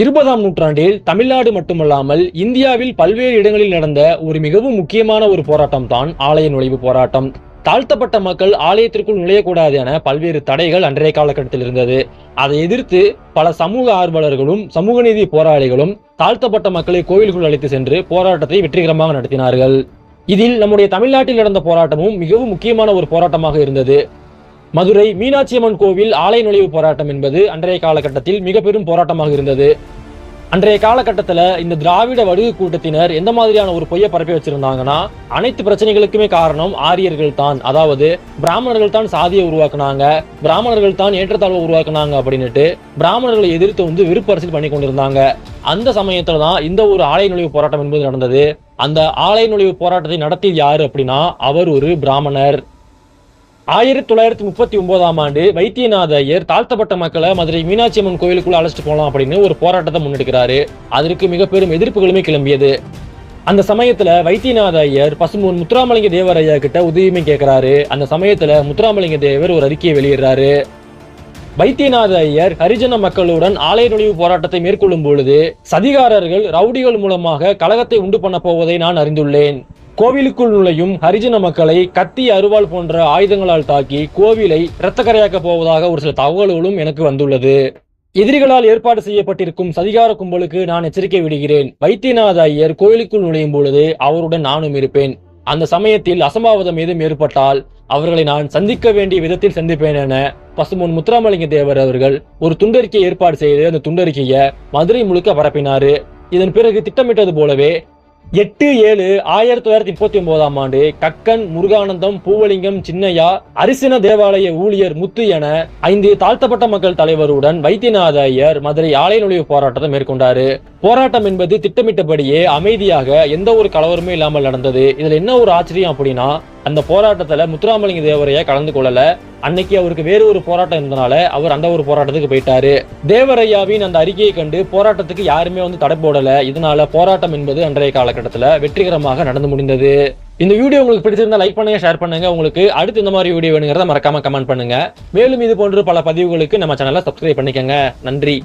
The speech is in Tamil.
இருபதாம் நூற்றாண்டில் தமிழ்நாடு மட்டுமல்லாமல் இந்தியாவில் பல்வேறு இடங்களில் நடந்த ஒரு மிகவும் முக்கியமான ஒரு போராட்டம் தான் ஆலய நுழைவு போராட்டம். தாழ்த்தப்பட்ட மக்கள் ஆலயத்திற்குள் நுழையக்கூடாது என பல்வேறு தடைகள் அன்றைய காலகட்டத்தில் இருந்தது. அதை எதிர்த்து பல சமூக ஆர்வலர்களும் சமூக நீதி போராளிகளும் தாழ்த்தப்பட்ட மக்களை கோவிலுக்குள் அழைத்து சென்று போராட்டத்தை வெற்றிகரமாக நடத்தினார்கள். இதில் நம்முடைய தமிழ்நாட்டில் நடந்த போராட்டமும் மிகவும் முக்கியமான ஒரு போராட்டமாக இருந்தது. மதுரை மீனாட்சி அம்மன் கோவில் ஆலை நுழைவு போராட்டம் என்பது அன்றைய காலகட்டத்தில் மிக பெரும் போராட்டமாக இருந்தது. அன்றைய காலகட்டத்தில் இந்த திராவிட வடுகு கூட்டத்தினர் எந்த மாதிரியான ஒரு பொய்யை பரப்பி வச்சிருந்தாங்கன்னா அனைத்து பிரச்சனைகளுக்குமே காரணம் ஆரியர்கள் தான். அதாவது பிராமணர்கள் தான் சாதியை உருவாக்குனாங்க பிராமணர்கள் தான் ஏற்றத்தாழ்வை உருவாக்குனாங்க அப்படின்னுட்டு பிராமணர்களை எதிர்த்து வந்து விருப்பரசியல் பண்ணி கொண்டிருந்தாங்க. அந்த சமயத்துல தான் இந்த ஒரு ஆலய நுழைவு போராட்டம் என்பது நடந்தது. அந்த ஆலய நுழைவு போராட்டத்தை நடத்தியது யாரு அப்படின்னா அவர் ஒரு பிராமணர். ஆயிரத்தி தொள்ளாயிரத்தி முப்பத்தி ஒன்பதாம் ஆண்டு வைத்தியநாத ஐயர் தாழ்த்தப்பட்ட மக்களை மதுரை மீனாட்சி அம்மன் கோயிலுக்குள்ள அழைச்சிட்டு போகலாம் அப்படின்னு ஒரு போராட்டத்தை முன்னெடுக்கிறாரு. அதற்கு மிக பெரும் எதிர்ப்புகளுமே கிளம்பியது. அந்த சமயத்துல வைத்தியநாத ஐயர் பசும்பொன் முத்துராமலிங்க தேவர் ஐயா கிட்ட உதவியுமே கேட்கிறாரு அந்த சமயத்துல முத்துராமலிங்க தேவர் ஒரு அறிக்கையை வெளியிடுறாரு. வைத்தியநாத ஐயர் ஹரிஜன மக்களுடன் ஆலய நுழைவு போராட்டத்தை மேற்கொள்ளும் பொழுது சதிகாரர்கள் ரவுடிகள் மூலமாக கலகத்தை உண்டு பண்ண போவதை நான் அறிந்துள்ளேன். கோவிலுக்குள் நுழையும் ஹரிஜன மக்களை கத்தி அருவாள் போன்ற ஆயுதங்களால் தாக்கி கோவிலை இரத்தக்கரையாக்க போவதாக ஒரு சில தகவல்களும் எனக்கு வந்துள்ளது. எதிரிகளால் ஏற்பாடு செய்யப்பட்டிருக்கும் சதிகார கும்பலுக்கு நான் எச்சரிக்கை விடுகிறேன். வைத்தியநாத ஐயர் கோயிலுக்குள் நுழையும் பொழுது அவருடன் நானும் இருப்பேன். அந்த சமயத்தில் அசம்பாவிதம் ஏதும் ஏற்பட்டால் அவர்களை நான் சந்திக்க வேண்டிய விதத்தில் சந்திப்பேன் என பசுமொன் முத்துராமலிங்க தேவர் அவர்கள் ஒரு துண்டறிக்கை ஏற்பாடு செய்து அந்த துண்டறிக்கையை மதுரை முழுக்க பரப்பினாரு. இதன் பிறகு திட்டமிட்டது போலவே எட்டு ஏழு ஆயிரத்தி தொள்ளாயிரத்தி முப்பத்தி ஒன்பதாம் ஆண்டு கக்கன் முருகானந்தம் பூவலிங்கம் சின்னையா அரிசின தேவாலய ஊழியர் முத்து என ஐந்து தாழ்த்தப்பட்ட மக்கள் தலைவருடன் வைத்தியநாத ஐயர் மதுரை ஆலய நுழைவு போராட்டத்தை மேற்கொண்டாரு. போராட்டம் என்பது திட்டமிட்டபடியே அமைதியாக எந்த ஒரு கலவரமும் இல்லாமல் நடந்தது. இதுல என்ன ஒரு ஆச்சரியம் அப்படின்னா அந்த போராட்டத்தில் முத்துராமலிங்க தேவரையா கலந்து கொள்ளல. அன்னைக்கு அவருக்கு வேறு ஒரு போராட்டம் இருந்தனால அவர் அந்த ஒரு போராட்டத்துக்கு போயிட்டாரு. தேவரையாவின் அந்த அறிக்கையை கண்டு போராட்டத்துக்கு யாருமே வந்து தடை போடல. இதனால போராட்டம் என்பது அன்றைய காலகட்டத்தில் வெற்றிகரமாக நடந்து முடிந்தது. இந்த வீடியோ உங்களுக்கு பிடிச்சிருந்தா லைக் பண்ணுங்க ஷேர் பண்ணுங்க. உங்களுக்கு அடுத்து இந்த மாதிரி வீடியோ வேணுங்கிறத மறக்காம கமெண்ட் பண்ணுங்க. மேலும் இது போன்ற பல பதிவுகளுக்கு நம்ம சேனலை சப்ஸ்கிரைப் பண்ணிக்கங்க. நன்றி.